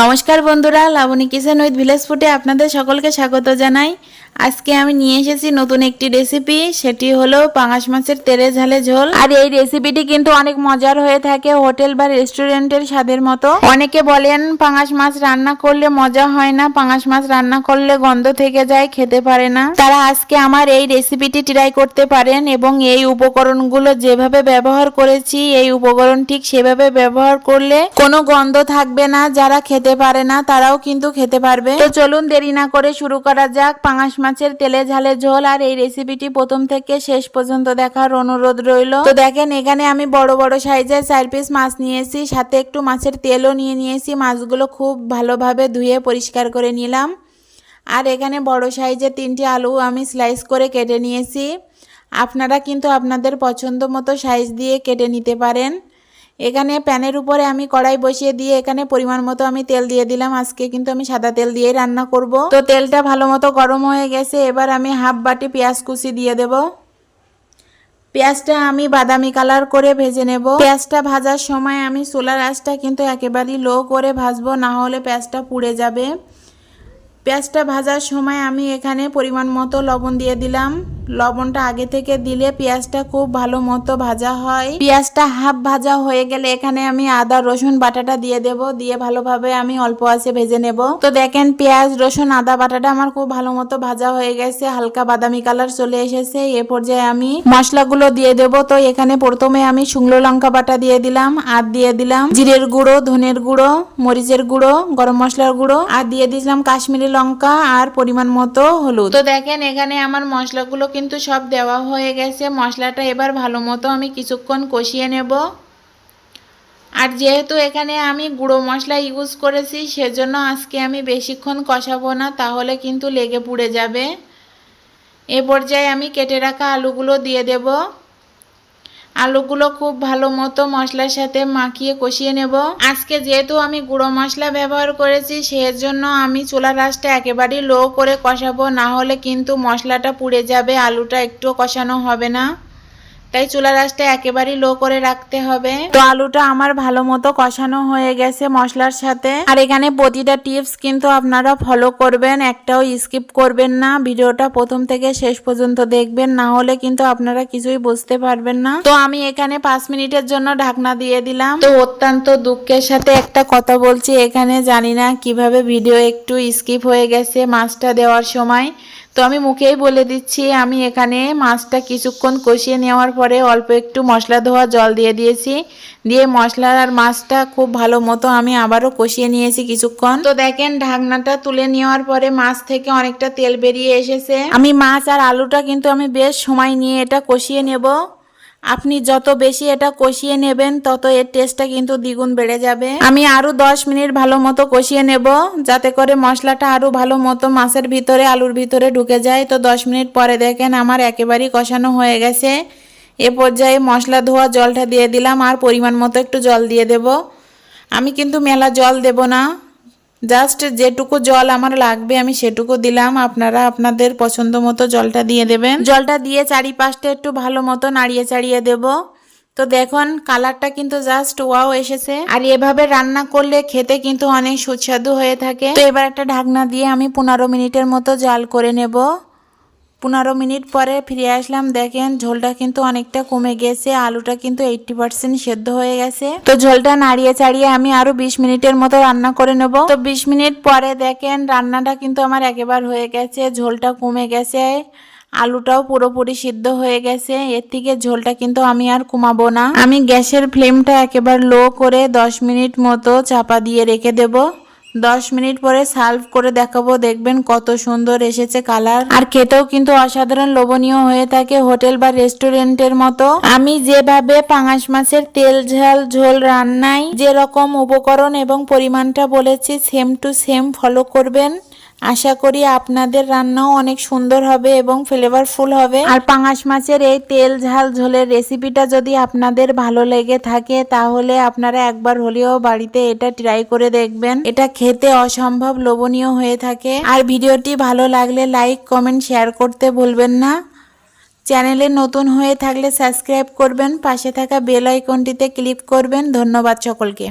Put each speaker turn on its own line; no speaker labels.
নমস্কার বন্ধুরা Laboni kitchen with village ফুটে আপনাদের সকলকে স্বাগত জানাই। আজকে আমি নিয়ে এসেছি নতুন একটি রেসিপি সেটি হলো পাঙাশ মাছের তেলে ঝালে ঝোল। আর এই রেসিপিটি কিন্তু অনেক মজার হয়ে থাকে হোটেল বা রেস্টুরেন্টের স্বাদের মতো। অনেকে বলেন, পাঙাশ মাছ রান্না করলে মজা হয় না, পাঙাশ মাছ রান্না করলে গন্ধ থেকে যায়, খেতে পারে না। তারা আজকে আমার এই রেসিপিটি ট্রাই করতে পারেন এবং এই উপকরণগুলো যেভাবে ব্যবহার করেছি, এই উপকরণ ঠিক সেভাবে ব্যবহার করলে কোনো গন্ধ থাকবে না, যারা খেতে পারে না, তারাও কিন্তু খেতে পারবে। তো চলুন দেরি না করে শুরু করা যাক পাঙাশ মাছের তেলে ঝালে ঝোল আর এই রেসিপিটি প্রথম থেকে শেষ পর্যন্ত দেখার অনুরোধ রইল। তো দেখেন, এখানে আমি বড় বড় সাইজের চার পিস মাছ নিয়েছি, সাথে একটু মাছের তেলও নিয়ে নিয়েছি, মাছগুলো খুব ভালোভাবে ধুয়ে পরিষ্কার করে নিলাম। আর এখানে বড় সাইজের তিনটি আলু আমি স্লাইস করে কেটে নিয়েছি। আপনারা কিন্তু আপনাদের পছন্দ মতো সাইজ দিয়ে কেটে নিতে পারেন। এখানে প্যানের উপরে আমি কড়াই বসিয়ে দিয়ে এখানে পরিমাণ মতো আমি তেল দিয়ে দিলাম। আজকে কিন্তু আমি সাদা তেল দিয়েই রান্না করব। তো তেলটা ভালো মতো গরম হয়ে গেছে। এবার আমি হাফ বাটি পেঁয়াজ কুচি দিয়ে দেব। পেঁয়াজটা আমি বাদামি কালার করে ভেজে নেব। পেঁয়াজটা ভাজার সময় আমি সোলার আঁচটা কিন্তু একেবারেই লো করে ভাজবো, না হলে পেঁয়াজটা পুড়ে যাবে। পেঁয়াজটা ভাজার সময় আমি এখানে পরিমাণ মতো লবণ দিয়ে দিলাম। লবণটা আগে থেকে দিলে পেঁয়াজটা খুব ভালো মতো ভাজা হয়। পেঁয়াজটা হাফ ভাজা হয়ে গেলে এখানে আমি আদা, রসুন, বাটাটা দিয়ে দেব। দিয়ে ভালোভাবে আমি অল্প আছে ভেজে নেব। তো দেখেন পেঁয়াজ, রসুন, আদা, বাটাটা আমার খুব ভালো মতো ভাজা হয়ে গেছে। হালকা বাদামি কালার চলে এসেছে। এ পর্যায়ে আমি মশলাগুলো দিয়ে দেব। তো এখানে প্রথমে আমি শুকনো লঙ্কা বাটা দিয়ে দিলাম, আর দিয়ে দিলাম জিরের গুঁড়ো, ধনের গুঁড়ো, মরিচের গুঁড়ো, গরম মশলার গুঁড়ো, আর দিয়ে দিয়েছিলাম কাশ্মীরি লঙ্কা আর পরিমাণ মতো হলুদ। তো দেখেন এখানে আমার মশলাগুলো কিন্তু সব দেওয়া হয়ে গেছে। মশলাটা এবার ভালো মতো আমি কিছুক্ষণ কষিয়ে নেব। আর যেহেতু এখানে আমি গুঁড়ো মশলা ইউজ করেছি, সেজন্য আজকে আমি বেশিক্ষণ কষাবো না, তাহলে কিন্তু লেগে পুড়ে যাবে। এ পর্যায়ে আমি কেটে রাখা আলুগুলো দিয়ে দেব। আলুগুলো খুব ভালো মতো মশলার সাথে মাখিয়ে কষিয়ে নেব। আজকে যেহেতু আমি গুঁড়ো মশলা ব্যবহার করেছি, সেজন্য আমি চুলা রাসটা একেবারেই লো করে কষাবো, না হলে কিন্তু মশলাটা পুড়ে যাবে, আলুটা একটু কষানো হবে না। তাই চুলা রাসটা একেবারেই লো করে রাখতে হবে। তো আলুটা আমার ভালো মতো কষানো হয়ে গেছে মশলার সাথে। আর এখানে প্রতিটা টিপস কিন্তু আপনারা ফলো করবেন, একটাও স্কিপ করবেন না। ভিডিওটা প্রথম থেকে শেষ পর্যন্ত দেখবেন, না হলে কিন্তু আপনারা কিছুই বুঝতে পারবেন না। তো আমি এখানে পাঁচ মিনিটের জন্য ঢাকনা দিয়ে দিলাম। তো অত্যন্ত দুঃখের সাথে একটা কথা বলছি, এখানে জানি না কীভাবে ভিডিও একটু স্কিপ হয়ে গেছে মাছটা দেওয়ার সময়। তো আমি মুখেই বলে দিচ্ছি, আমি এখানে মাছটা কিছুক্ষণ কষিয়ে নেওয়ার পরে অল্প একটু মশলা ধোয়া জল দিয়ে দিয়েছি। দিয়ে মশলার আর মাছটা খুব ভালো মতো আমি আবারও কষিয়ে নিয়েছি কিছুক্ষণ। তো দেখেন, ঢাকনাটা তুলে নেওয়ার পরে মাছ থেকে অনেকটা তেল বেরিয়ে এসেছে। আমি মাছ আর আলুটা কিন্তু আমি বেশ সময় নিয়ে এটা কষিয়ে নেব। আপনি যত বেশি এটা কষিয়ে নেবেন, তত এর টেস্টটা কিন্তু দ্বিগুণ বেড়ে যাবে। আমি আরও দশ মিনিট ভালো মতো কষিয়ে নেব, যাতে করে মশলাটা আরও ভালো মতো মাছের ভিতরে, আলুর ভিতরে ঢুকে যায়। তো দশ মিনিট পরে দেখেন আমার একেবারেই কষানো হয়ে গেছে। এ পর্যায়ে মশলা ধোয়া জলটা দিয়ে দিলাম, আর পরিমাণ মতো একটু জল দিয়ে দেব। আমি কিন্তু মেলা জল দেব না। জাস্ট যেটুকু জল আমার লাগবে আমি সেটুকু দিলাম। আপনারা আপনাদের পছন্দ মতো জলটা দিয়ে দেবেন। জলটা দিয়ে চারিপাশটা একটু ভালো মতো নাড়িয়ে চাড়িয়ে দেব। তো দেখুন, কালারটা কিন্তু জাস্ট ওয়াও এসেছে। আর এভাবে রান্না করলে খেতে কিন্তু অনেক সুস্বাদু হয়ে থাকে। তো এবার একটা ঢাকনা দিয়ে আমি পনেরো মিনিটের মতো জাল করে নেব। পনেরো মিনিট পরে ফিরে আসলাম, দেখেন ঝোলটা কিন্তু অনেকটা কমে গেছে, আলুটা কিন্তু এইটটি পার্সেন্ট সেদ্ধ হয়ে গেছে। তো ঝোলটা নাড়িয়ে চাড়িয়ে আমি আরও বিশ মিনিটের মতো রান্না করে নেব। তো বিশ মিনিট পরে দেখেন রান্নাটা কিন্তু আমার একেবারে হয়ে গেছে, ঝোলটা কমে গেছে, আলুটাও পুরোপুরি সিদ্ধ হয়ে গেছে, এর থেকে ঝোলটা কিন্তু আমি আর কমাবো না। আমি গ্যাসের ফ্লেমটা একেবারে লো করে দশ মিনিট মতো চাপা দিয়ে রেখে দেবো। দশ মিনিট পরে সার্ভ করে দেখাবো, দেখবেন কত সুন্দর এসেছে কালার। আর খেতেও কিন্তু অসাধারণ লোভনীয় হয়ে থাকে হোটেল বা রেস্টুরেন্টের মতো। আমি যেভাবে পাঙাশ মাছের তেল ঝাল ঝোল রান্নায় যেরকম উপকরণ এবং পরিমাণটা বলেছি সেম টু সেম ফলো করবেন। আশা করি আপনাদের রান্নাও অনেক সুন্দর হবে এবং ফ্লেভারফুল হবে। আর পাঙাশ মাছের এই তেল ঝাল ঝোলের রেসিপিটা যদি আপনাদের ভালো লেগে থাকে, তাহলে আপনারা একবার হলেও বাড়িতে এটা ট্রাই করে দেখবেন। এটা খেতে অসম্ভব লোভনীয় হয়ে থাকে। আর ভিডিওটি ভালো লাগলে লাইক কমেন্ট শেয়ার করতে ভুলবেন না। চ্যানেলে নতুন হয়ে থাকলে সাবস্ক্রাইব করবেন, পাশে থাকা বেল আইকনটিতে ক্লিক করবেন। ধন্যবাদ সকলকে।